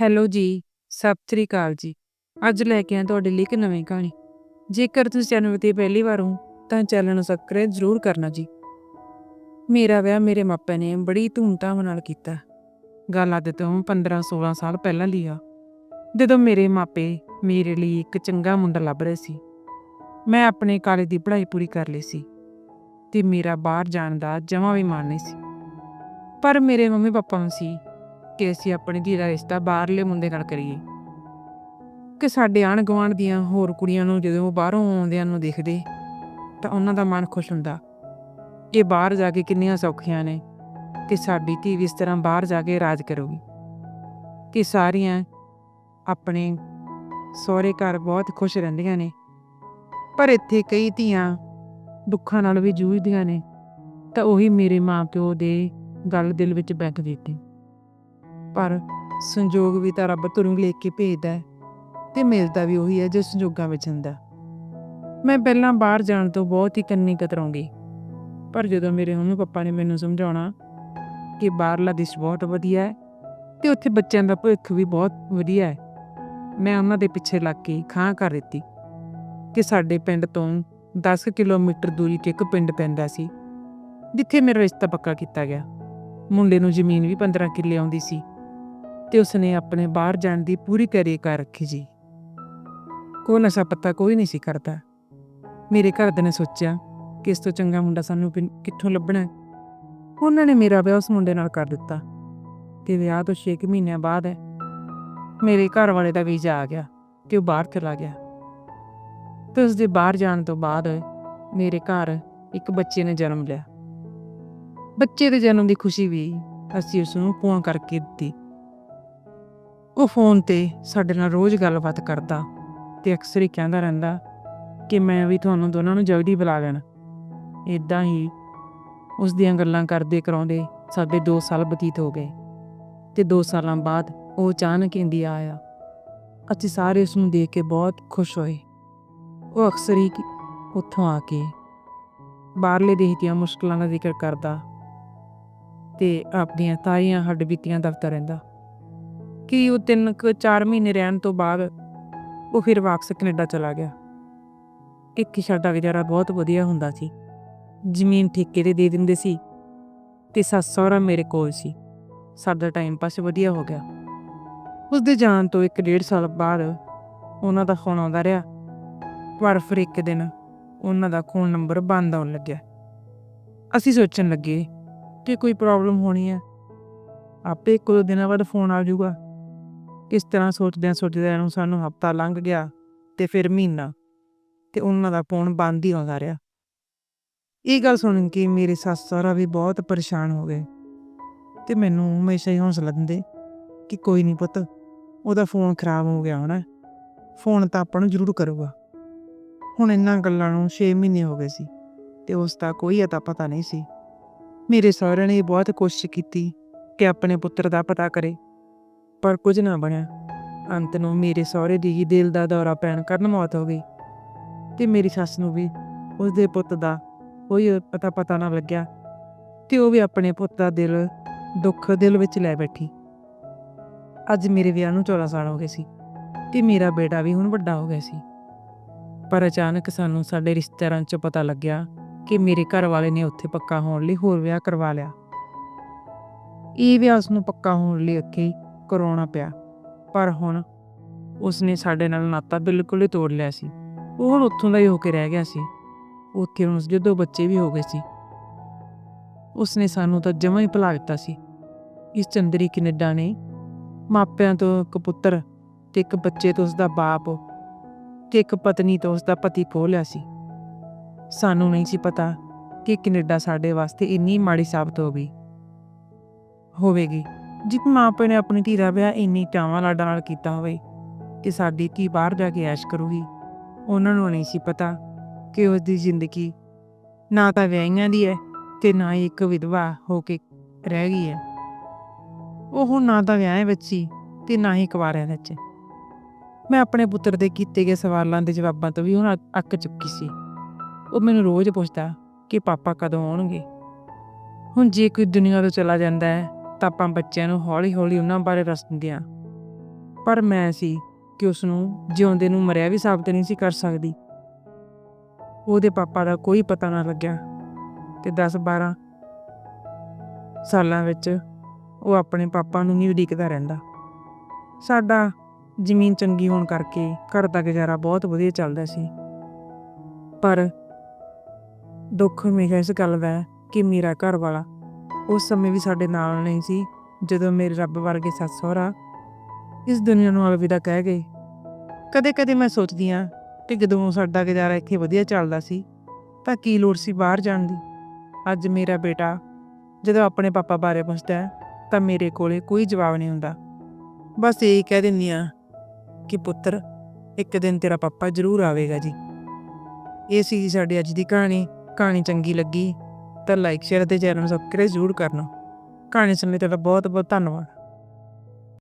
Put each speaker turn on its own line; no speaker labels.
Hello ਜੀ, ਸਤਿ ਸ੍ਰੀ ਅਕਾਲ ਜੀ। ਅੱਜ ਲੈ ਕੇ ਆਏ ਤੁਹਾਡੇ ਲਈ ਇੱਕ ਨਵੀਂ ਕਹਾਣੀ। ਜੇਕਰ ਤੁਸੀਂ ਚੈਨਲ ਤੇ ਪਹਿਲੀ ਵਾਰ ਹੋ ਤਾਂ ਚੈਨਲ ਨੂੰ ਸਬਸਕ੍ਰਾਈਬ ਜ਼ਰੂਰ ਕਰਨਾ ਜੀ। ਮੇਰਾ ਵਿਆਹ ਮੇਰੇ ਮਾਪਿਆਂ ਨੇ ਬੜੀ ਧੂਮਧਾਮ ਨਾਲ ਕੀਤਾ। ਗੱਲ ਅੱਜ ਤੋਂ 15-16 ਸਾਲ ਪਹਿਲਾਂ ਦੀ ਆ। ਜਦੋਂ ਮੇਰੇ ਮਾਪੇ ਮੇਰੇ ਲਈ ਇੱਕ ਚੰਗਾ ਮੁੰਡਾ ਲੱਭ ਰਹੇ ਸੀ। ਮੈਂ ਆਪਣੇ ਕਾਲਜ ਦੀ ਪੜ੍ਹਾਈ ਪੂਰੀ ਕਰ ਲਈ ਸੀ ਤੇ ਮੇਰਾ ਬਾਹਰ ਜਾਣ ਦਾ ਜਮਾਂ ਵੀ ਮਨ ਨਹੀਂ ਸੀ। ਪਰ ਮੇਰੇ ਮੰਮੀ ਪਾਪਾ ਨੂੰ ਸੀ ਕਿ ਅਸੀਂ ਆਪਣੀ ਧੀ ਦਾ ਰਿਸ਼ਤਾ ਬਾਹਰਲੇ ਮੁੰਡੇ ਨਾਲ ਕਰੀਏ। ਕਿ ਸਾਡੇ ਆਣ ਗੁਆਂਢ ਦੀਆਂ ਹੋਰ ਕੁੜੀਆਂ ਨੂੰ ਜਦੋਂ ਬਾਹਰੋਂ ਆਉਂਦਿਆਂ ਨੂੰ ਦੇਖਦੇ, ਤਾਂ ਉਹਨਾਂ ਦਾ ਮਨ ਖੁਸ਼ ਹੁੰਦਾ। ਇਹ ਬਾਹਰ ਜਾ ਕੇ ਕਿੰਨੀਆਂ ਸੌਖੀਆਂ ਨੇ ਕਿ ਸਾਡੀ ਧੀ ਵੀ ਇਸ ਤਰ੍ਹਾਂ ਬਾਹਰ ਜਾ ਕੇ ਰਾਜ ਕਰੂਗੀ। ਕਿ ਸਾਰੀਆਂ ਆਪਣੇ ਸਹੁਰੇ ਘਰ ਬਹੁਤ ਖੁਸ਼ ਰਹਿੰਦੀਆਂ ਨੇ। ਪਰ ਇੱਥੇ ਕਈ ਧੀਆਂ ਦੁੱਖਾਂ ਨਾਲ ਵੀ ਜੂਝਦੀਆਂ ਨੇ, ਤਾਂ ਉਹੀ ਮੇਰੇ ਮਾਪਿਓ ਦੇ ਗੱਲ ਦਿਲ ਵਿੱਚ ਬੈਠ ਦਿੱਤੀ। ਪਰ ਸੰਜੋਗ ਵੀ ਤਾਂ ਰੱਬ ਤੁਰੂ ਲੈ ਕੇ ਭੇਜਦਾ ਹੈ ਤੇ ਮਿਲਦਾ ਵੀ ਉਹੀ ਹੈ ਜੋ ਸੰਜੋਗਾਂ ਵਿੱਚ ਹੁੰਦਾ। ਮੈਂ ਪਹਿਲਾਂ ਬਾਹਰ ਜਾਣ ਤੋਂ ਬਹੁਤ ਹੀ ਕੰਨੀ ਕਤਰਾਉਂਗੀ, ਪਰ ਜਦੋਂ ਮੇਰੇ ਮੰਮੀ ਪਾਪਾ ਨੇ ਮੈਨੂੰ ਸਮਝਾਉਣਾ ਕਿ ਬਾਹਰਲਾ ਦੇਸ਼ ਬਹੁਤ ਵਧੀਆ ਹੈ ਤੇ ਉੱਥੇ ਬੱਚਿਆਂ ਦਾ ਭਵਿੱਖ ਵੀ ਬਹੁਤ ਵਧੀਆ ਹੈ, ਮੈਂ ਉਹਨਾਂ ਦੇ ਪਿੱਛੇ ਲੱਗ ਕੇ ਖਾਂ ਕਰ ਦਿੱਤੀ ਕਿ ਸਾਡੇ ਪਿੰਡ ਤੋਂ 10 ਕਿਲੋਮੀਟਰ ਦੂਰੀ ਤੇ ਇੱਕ ਪਿੰਡ ਪੈਂਦਾ ਸੀ, ਜਿੱਥੇ ਮੇਰਾ ਰਿਸ਼ਤਾ ਪੱਕਾ ਕੀਤਾ ਗਿਆ। ਮੁੰਡੇ ਨੂੰ ਜ਼ਮੀਨ ਵੀ 15 ਕਿੱਲੇ ਆਉਂਦੀ ਸੀ। ਤੇ ਉਸਨੇ ਆਪਣੇ ਬਾਹਰ ਜਾਣ ਦੀ ਪੂਰੀ ਕਰੀ ਕਰ ਰੱਖੀ ਜੀ। ਕੋਈ ਨਸ਼ਾ ਪੱਤਾ ਕੋਈ ਨਹੀਂ ਸੀ ਕਰਦਾ। ਮੇਰੇ ਘਰਦਿਆਂ ਨੇ ਸੋਚਿਆ ਕਿ ਇਸ ਤੋਂ ਚੰਗਾ ਮੁੰਡਾ ਸਾਨੂੰ ਪਿੰ- ਕਿੱਥੋਂ ਲੱਭਣਾ ਹੈ। ਉਹਨਾਂ ਨੇ ਮੇਰਾ ਵਿਆਹ ਉਸ ਮੁੰਡੇ ਨਾਲ ਕਰ ਦਿੱਤਾ ਤੇ ਵਿਆਹ ਤੋਂ 6 ਮਹੀਨਿਆਂ ਬਾਅਦ ਹੈ, ਮੇਰੇ ਘਰ ਵਾਲੇ ਦਾ ਵੀਜ਼ਾ ਆ ਗਿਆ ਤੇ ਉਹ ਬਾਹਰ ਚਲਾ ਗਿਆ। ਤੇ ਉਸ ਦੇ ਬਾਹਰ ਜਾਣ ਤੋਂ ਬਾਅਦ ਮੇਰੇ ਘਰ ਇੱਕ ਬੱਚੇ ਨੇ ਜਨਮ ਲਿਆ। ਬੱਚੇ ਦੇ ਜਨਮ ਦੀ ਖੁਸ਼ੀ ਵੀ ਅਸੀਂ ਉਸ ਨੂੰ ਪੂਆ ਕਰਕੇ ਦਿੱਤੀ। ਉਹ ਫੋਨ ਤੇ ਸਾਡੇ ਨਾਲ ਰੋਜ਼ ਗੱਲਬਾਤ ਕਰਦਾ ਤੇ ਅਕਸਰ ਹੀ ਕਹਿੰਦਾ ਰਹਿੰਦਾ ਕਿ ਮੈਂ ਵੀ ਤੁਹਾਨੂੰ ਦੋਨਾਂ ਨੂੰ ਜਲਦੀ ਬੁਲਾ ਲੈਣਾ। ਇਦਾਂ ਹੀ ਉਸ ਦੀਆਂ ਗੱਲਾਂ ਕਰਦੇ ਕਰਾਉਂਦੇ ਸਾਡੇ 2 ਸਾਲ ਬਤੀਤ ਹੋ ਗਏ ਤੇ 2 ਸਾਲਾਂ ਬਾਅਦ ਉਹ ਅਚਾਨਕ ਇੰਡੀਆ ਆਇਆ। ਅਸੀਂ ਸਾਰੇ ਉਸ ਨੂੰ ਦੇਖ ਕੇ ਬਹੁਤ ਖੁਸ਼ ਹੋਏ। ਉਹ ਅਕਸਰ ਹੀ ਉੱਥੋਂ ਆ ਕੇ ਬਾਹਰਲੇ ਦੇਸ਼ ਦੀਆਂ ਮੁਸ਼ਕਲਾਂ ਦਾ ਜ਼ਿਕਰ ਕਰਦਾ ਤੇ ਆਪਣੀਆਂ ਤਾਈਆਂ ਹੱਡ ਬੀਤੀਆਂ ਦਫਤਰ ਰਹਿੰਦਾ। ਕਿ ਉਹ ਤਿੰਨ ਕੁ, ਚਾਰ ਮਹੀਨੇ ਰਹਿਣ ਤੋਂ ਬਾਅਦ ਉਹ ਫਿਰ ਵਾਪਸ ਕੈਨੇਡਾ ਚਲਾ ਗਿਆ। ਇੱਕ ਸਾਡਾ ਗੁਜ਼ਾਰਾ ਬਹੁਤ ਵਧੀਆ ਹੁੰਦਾ ਸੀ। ਜ਼ਮੀਨ ਠੇਕੇ ਤੇ ਦੇ ਦਿੰਦੇ ਸੀ ਤੇ ਸੱਸ ਸਹੁਰਾ ਮੇਰੇ ਕੋਲ ਸੀ। ਸਾਡਾ ਟਾਈਮ ਪਾਸ ਵਧੀਆ ਹੋ ਗਿਆ। ਉਸ ਦੇ ਜਾਣ ਤੋਂ ਇੱਕ ਡੇਢ ਸਾਲ ਬਾਅਦ ਉਹਨਾਂ ਦਾ ਫੋਨ ਆਉਂਦਾ ਰਿਹਾ। ਪਰ ਫਿਰ ਇੱਕ ਦਿਨ ਉਹਨਾਂ ਦਾ ਫੋਨ ਨੰਬਰ ਬੰਦ ਆਉਣ ਲੱਗਿਆ। ਅਸੀਂ ਸੋਚਣ ਲੱਗੇ ਕਿ ਕੋਈ ਪ੍ਰੋਬਲਮ ਹੋਣੀ ਹੈ। ਆਪੇ ਇੱਕ ਦੋ ਦਿਨਾਂ ਬਾਅਦ ਫੋਨ ਆ ਜਾਊਗਾ। ਇਸ ਤਰ੍ਹਾਂ ਸੋਚਦਿਆਂ ਸੋਚਦਿਆਂ ਨੂੰ ਸਾਨੂੰ ਹਫਤਾ ਲੰਘ ਗਿਆ ਤੇ ਫਿਰ ਮਹੀਨਾ ਤੇ ਉਹਨਾਂ ਦਾ ਫੋਨ ਬੰਦ ਹੀ ਆਉਂਦਾ ਰਿਹਾ। ਇਹ ਗੱਲ ਸੁਣ ਕੇ ਮੇਰੇ ਸੱਸ ਸਹੁਰਾ ਵੀ ਬਹੁਤ ਪਰੇਸ਼ਾਨ ਹੋ ਗਏ ਤੇ ਮੈਨੂੰ ਹਮੇਸ਼ਾ ਹੀ ਹੌਸਲਾ ਦਿੰਦੇ ਕਿ ਕੋਈ ਨਹੀਂ ਪੁੱਤ, ਉਹਦਾ ਫੋਨ ਖਰਾਬ ਹੋ ਗਿਆ ਹੋਣਾ, ਫੋਨ ਤਾਂ ਆਪਾਂ ਨੂੰ ਜ਼ਰੂਰ ਕਰੂਗਾ। ਹੁਣ ਇੰਨਾਂ ਗੱਲਾਂ ਨੂੰ 6 ਮਹੀਨੇ ਹੋ ਗਏ ਸੀ ਤੇ ਉਸ ਦਾ ਕੋਈ ਅਤਾ ਪਤਾ ਨਹੀਂ ਸੀ। ਮੇਰੇ ਸਹੁਰੇ ਨੇ ਬਹੁਤ ਕੋਸ਼ਿਸ਼ ਕੀਤੀ ਕਿ ਆਪਣੇ ਪੁੱਤਰ ਦਾ ਪਤਾ ਕਰੇ ਪਰ ਕੁਝ ਨਾ ਬਣਿਆ। ਅੰਤ ਨੂੰ ਮੇਰੇ ਸਹੁਰੇ ਦੀ ਹੀ ਦਿਲ ਦਾ ਦੌਰਾ ਪੈਣ ਕਾਰਨ ਮੌਤ ਹੋ ਗਈ। ਤੇ ਮੇਰੀ ਸੱਸ ਨੂੰ ਵੀ ਉਸ ਦੇ ਪੁੱਤ ਦਾ ਕੋਈ ਪਤਾ ਪਤਾ ਨਾ ਲੱਗਿਆ। ਤੇ ਉਹ ਵੀ ਆਪਣੇ ਪੁੱਤ ਦਾ ਦਿਲ, ਦੁੱਖ ਦਿਲ ਵਿੱਚ ਲੈ ਬੈਠੀ। ਅੱਜ ਮੇਰੇ ਵਿਆਹ ਨੂੰ 14 ਸਾਲ ਹੋ ਗਏ ਸੀ ਤੇ ਮੇਰਾ ਬੇਟਾ ਵੀ ਹੁਣ ਵੱਡਾ ਹੋ ਗਿਆ ਸੀ। ਪਰ ਅਚਾਨਕ ਸਾਨੂੰ ਸਾਡੇ ਰਿਸ਼ਤੇਦਾਰਾਂ 'ਚੋਂ ਪਤਾ ਲੱਗਿਆ ਕਿ ਮੇਰੇ ਘਰ ਵਾਲੇ ਨੇ ਉੱਥੇ ਪੱਕਾ ਹੋਣ ਲਈ ਹੋਰ ਵਿਆਹ ਕਰਵਾ ਲਿਆ। ਇਹ ਵਿਆਹ ਉਸ ਨੂੰ ਪੱਕਾ ਹੋਣ ਲਈ ਅੱਗੇ ਕਰਾਉਣਾ ਪਿਆ। ਪਰ ਹੁਣ ਉਸਨੇ ਸਾਡੇ ਨਾਲ ਨਾਤਾ ਬਿਲਕੁਲ ਹੀ ਤੋੜ ਲਿਆ ਸੀ। ਉਹ ਹੁਣ ਉੱਥੋਂ ਦਾ ਹੀ ਹੋ ਕੇ ਰਹਿ ਗਿਆ ਸੀ। ਉੱਥੇ ਹੁਣ ਉਸਦੇ ਦੋ ਬੱਚੇ ਵੀ ਹੋ ਗਏ ਸੀ। ਉਸਨੇ ਸਾਨੂੰ ਤਾਂ ਜਮਾਂ ਹੀ ਭੁਲਾ ਦਿੱਤਾ ਸੀ। ਇਸ ਚੰਦਰੀ ਕੈਨੇਡਾ ਨੇ ਮਾਪਿਆਂ ਤੋਂ ਇੱਕ ਪੁੱਤਰ ਤੇ ਇੱਕ ਬੱਚੇ ਤੋਂ ਉਸਦਾ ਬਾਪ ਤੇ ਇੱਕ ਪਤਨੀ ਤੋਂ ਉਸਦਾ ਪਤੀ ਖੋਹ ਲਿਆ ਸੀ। ਸਾਨੂੰ ਨਹੀਂ ਸੀ ਪਤਾ ਕਿ ਕੈਨੇਡਾ ਸਾਡੇ ਵਾਸਤੇ ਇੰਨੀ ਮਾੜੀ ਸਾਬਤ ਹੋ ਗਈ। ਹੋਵੇਗੀ। ਜੇ ਮਾਪੇ ਨੇ ਆਪਣੀ ਧੀ ਦਾ ਵਿਆਹ ਇੰਨੀ ਟਾਵਾਂ ਲਾਡਾਂ ਨਾਲ ਕੀਤਾ ਹੋਵੇ ਕਿ ਸਾਡੀ ਧੀ ਬਾਹਰ ਜਾ ਕੇ ਐਸ਼ ਕਰੂਗੀ, ਉਹਨਾਂ ਨੂੰ ਨਹੀਂ ਸੀ ਪਤਾ ਕਿ ਉਸ ਦੀ ਜ਼ਿੰਦਗੀ ਨਾ ਤਾਂ ਵਿਆਹੀਆਂ ਦੀ ਹੈ ਤੇ ਨਾ ਹੀ ਇੱਕ ਵਿਧਵਾ ਹੋ ਕੇ ਰਹਿ ਗਈ ਹੈ। ਉਹ ਹੁਣ ਨਾ ਤਾਂ ਵਿਆਹ ਵਿੱਚ ਸੀ ਤੇ ਨਾ ਹੀ ਕੁਵਾਰਿਆਂ ਵਿੱਚ। ਮੈਂ ਆਪਣੇ ਪੁੱਤਰ ਦੇ ਕੀਤੇ ਗਏ ਸਵਾਲਾਂ ਦੇ ਜਵਾਬਾਂ ਤੋਂ ਵੀ ਹੁਣ ਅੱਕ- ਅੱਕ ਚੁੱਕੀ ਸੀ। ਉਹ ਮੈਨੂੰ ਰੋਜ਼ ਪੁੱਛਦਾ ਕਿ ਪਾਪਾ ਕਦੋਂ ਆਉਣਗੇ? ਹੁਣ ਜੇ ਕੋਈ ਦੁਨੀਆ ਤੋਂ ਚਲਾ ਜਾਂਦਾ ਹੈ ਤਾਂ ਆਪਾਂ ਬੱਚਿਆਂ ਨੂੰ ਹੌਲੀ-ਹੌਲੀ ਉਹਨਾਂ ਬਾਰੇ ਦੱਸ ਦਿੰਦੇ ਹਾਂ। ਪਰ ਮੈਂ ਸੀ ਕਿ ਉਸ ਨੂੰ ਜਿਉਂਦੇ ਨੂੰ ਮਰਿਆ ਵੀ ਸਾਬਤ ਨਹੀਂ ਸੀ ਕਰ ਸਕਦੀ। ਉਹਦੇ ਪਾਪਾ ਦਾ ਕੋਈ ਪਤਾ ਨਾ ਲੱਗਿਆ ਤੇ 10 12 ਸਾਲਾਂ ਵਿੱਚ ਉਹ ਆਪਣੇ ਪਾਪਾ ਨੂੰ ਨਹੀਂ ਉਡੀਕਦਾ ਰਹਿੰਦਾ। ਸਾਡਾ ਜ਼ਮੀਨ ਚੰਗੀ ਹੋਣ ਕਰਕੇ ਘਰ ਦਾ ਗੁਜ਼ਾਰਾ ਬਹੁਤ ਵਧੀਆ ਚੱਲਦਾ ਸੀ। ਪਰ ਦੁੱਖ ਹਮੇਸ਼ਾ ਇਸ ਗੱਲ ਦਾ ਕਿ ਮੇਰਾ ਘਰ ਵਾਲਾ ਉਸ ਸਮੇਂ ਵੀ ਸਾਡੇ ਨਾਲ ਨਹੀਂ ਸੀ, ਜਦੋਂ ਮੇਰੇ ਰੱਬ ਵਰਗੇ ਸੱਸ ਸਹੁਰਾ ਇਸ ਦੁਨੀਆ ਨੂੰ ਅਲਵਿਦਾ ਕਹਿ ਗਏ। ਕਦੇ-ਕਦੇ ਮੈਂ ਸੋਚਦੀ ਹਾਂ ਕਿ ਜਦੋਂ ਸਾਡਾ ਗੁਜ਼ਾਰਾ ਇੱਥੇ ਵਧੀਆ ਚੱਲਦਾ ਸੀ, ਤਾਂ ਕੀ ਲੋੜ ਸੀ ਬਾਹਰ ਜਾਣ ਦੀ? ਅੱਜ ਮੇਰਾ ਬੇਟਾ ਜਦੋਂ ਆਪਣੇ ਪਾਪਾ ਬਾਰੇ ਪੁੱਛਦਾ ਹੈ, ਤਾਂ ਮੇਰੇ ਕੋਲੇ ਕੋਈ ਜਵਾਬ ਨਹੀਂ ਹੁੰਦਾ। ਬਸ ਇਹੀ ਕਹਿ ਦਿੰਦੀ ਹਾਂ ਕਿ ਪੁੱਤਰ, ਇੱਕ ਦਿਨ ਤੇਰਾ ਪਾਪਾ ਜ਼ਰੂਰ ਆਵੇਗਾ ਜੀ। ਇਹ ਸੀ ਜੀ ਸਾਡੀ ਅੱਜ ਦੀ ਕਹਾਣੀ। ਕਹਾਣੀ ਚੰਗੀ ਲੱਗੀ ਤਾਂ ਲਾਈਕ ਸ਼ੇਅਰ ਅਤੇ ਚੈਨਲ ਨੂੰ ਸਬਸਕ੍ਰਾਈਬ ਜ਼ਰੂਰ ਕਰਨਾ। ਕਹਾਣੀ ਸੁਣਨ ਲਈ ਤੁਹਾਡਾ ਬਹੁਤ ਬਹੁਤ ਧੰਨਵਾਦ।